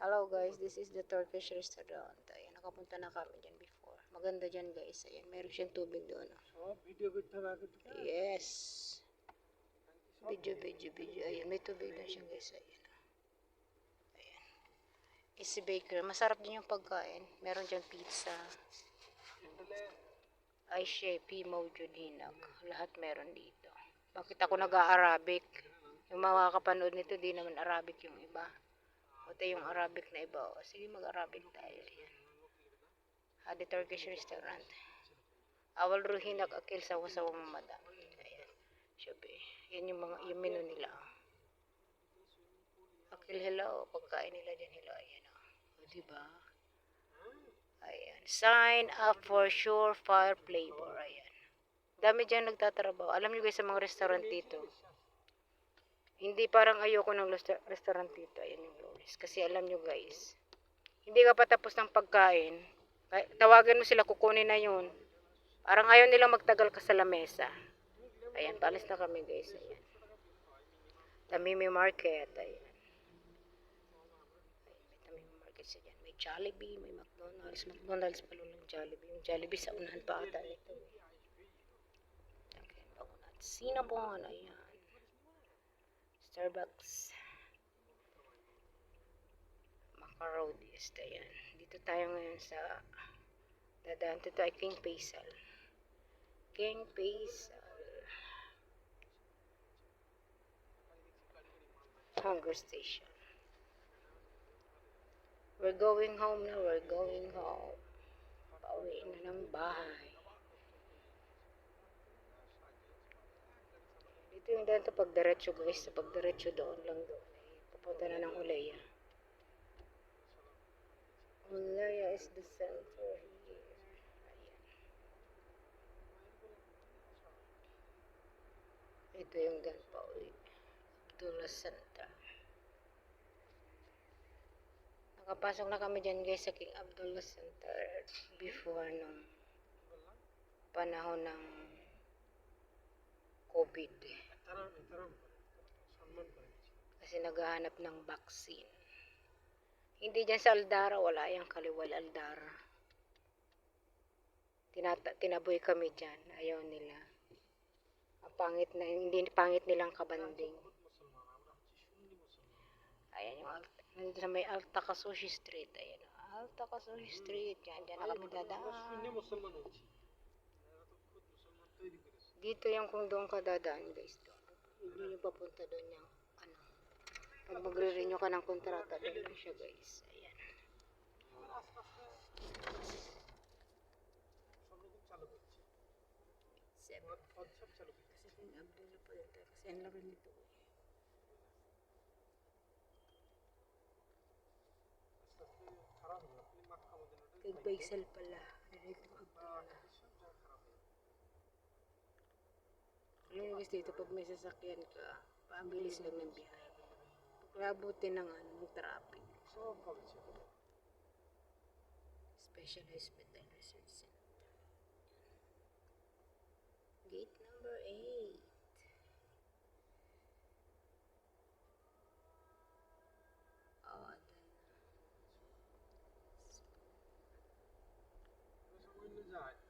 Hello guys, this is the Turkish restaurant. Ayan, nakapunta na kami dyan before. Maganda dyan guys. Ayan, meron siyang tubig doon. Oh. Yes. Video, video, video. Ayan, may tubig doon siya guys. Ayan. Ayan. It's a baker. Masarap din yung pagkain. Meron dyan pizza. Aisha, P. Maujudinag. Lahat meron dito. Bakit ako nag-Arabic? Yung mga kapanood nito, di naman Arabic yung iba. Ito yung Arabic na iba. O, sige, mag-Arabic tayo. Yan. Hadi Turkish restaurant. Awal ruhinag akil sa wasawang madam. Ayan. Siyempre, yan yung mga yung menu nila. Akil hello, pagkain nila dyan hello. Ayan o. O, diba? Ayan. Sign up for sure fire flavor. Ayan. Dami dyan nagtatrabaho. Alam nyo guys sa mga restaurant dito. Hindi parang ayoko ng resta- restaurant dito. Ayan Loris. Kasi alam nyo guys. Hindi ka pa tapos ng pagkain. Tawagan mo sila, kukunin na yun. Parang ayaw nila magtagal ka sa lamesa. Ayan, palis na kami guys. Ayan. Tamimi Market. Ayan. Tamimi Market siya dyan. May Jollibee, may McDonald's. McDonald's pa lang Jollibee. Yung Jollibee sa unahan pa ata nito. Okay, donuts. Cinnabon. Ayan. Starbucks. Macarodis. Ayan. Dito tayo ngayon sa dadaan dito ay King Faisal. King Faisal. Hunger Station. We're going home na. We're going home. Pauwi na ng bahay. Dito yung daan to pagdiretso guys. Sa pagdiretso doon lang doon. Pupunta na ng Ulaya. Ulaya is the cell for here. Ayan. Ito yung gan pa ulit. Dula Santa. Nakapasok na kami dyan guys sa King Abdullah Center before nung panahon ng COVID. Kasi naghahanap ng vaccine. Hindi dyan sa Aldara, wala yung kaliwal Aldara. Tinata tinaboy kami dyan, ayaw nila. Ang pangit na, hindi pangit nilang kabanding. Ayan yung Alta, nandito na may Alta Kasushi Street, ayan. Alta Kasushi Street, yan, dyan na kami dadaan. Dito yung kung doon ka dadaan, guys, doon. Hindi nyo papunta doon yung pag magre-renew ka ng kontrata, doon na siya guys. Ayan. Seven. Kasi pinabdo na pala tayo. Kasi ang laki nito eh. Kag Baisal pala. Alam mo guys dito, pag may sasakyan ka, paambilis lang ng biyahe. Kaya buti na ano, nga ng traffic. Saan pa ba siya? Special Hospital Research Center. Gate number 8. Oh, then. What's the window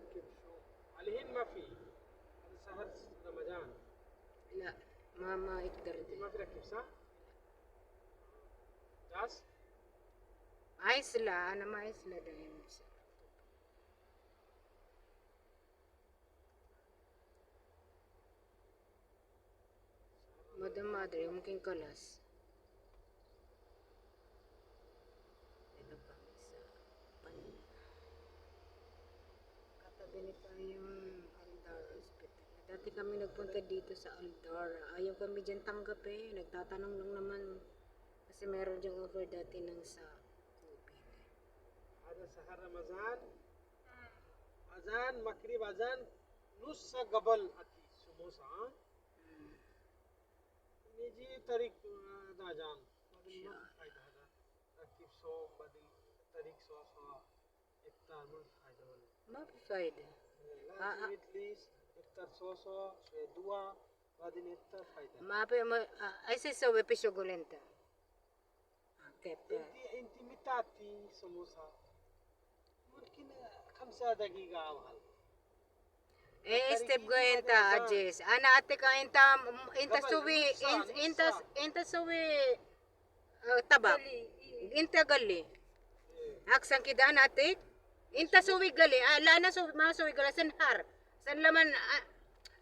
نكب شو عليهن ما في هذا سهر رمضان لا ما ما يقدر ما في ركب صح؟ جاس؟ أنا ما دايما ما أدري ممكن كلاس ganito yung Aldara Hospital. Dati kami nagpunta dito sa Aldara. Ayaw kami dyan tanggap eh. Nagtatanong lang naman kasi meron dyang offer dati ng sa COVID. Ada sahar Ramazan. Azan, makrib azan, nus sa gabal ati sumosa. निजी तरीक दा जान फायदा है तकीब सौ बदिल तरीक सौ सौ इफ्तार में फायदा वाला Map faida. Aici se ove pe șogolenta. Intimitati somosa. Murkin cam să dagi gaval. Este goenta ajes. Ana ate ca inta inta suvi inta inta suvi tabak. Inta galli. Aksan kidan ate Inta suwigali, ala ah, na su, mga suwigali, san har, san laman, ah,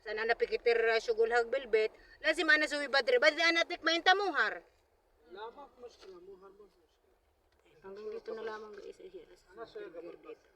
san ana pikitir uh, ah, syugul hag bilbet, lazim ana suwi badre, badre anatik ah, mainta mo har. Lamak mas lamuhar mo. Hanggang dito na lamang guys, ihira sa bilbet.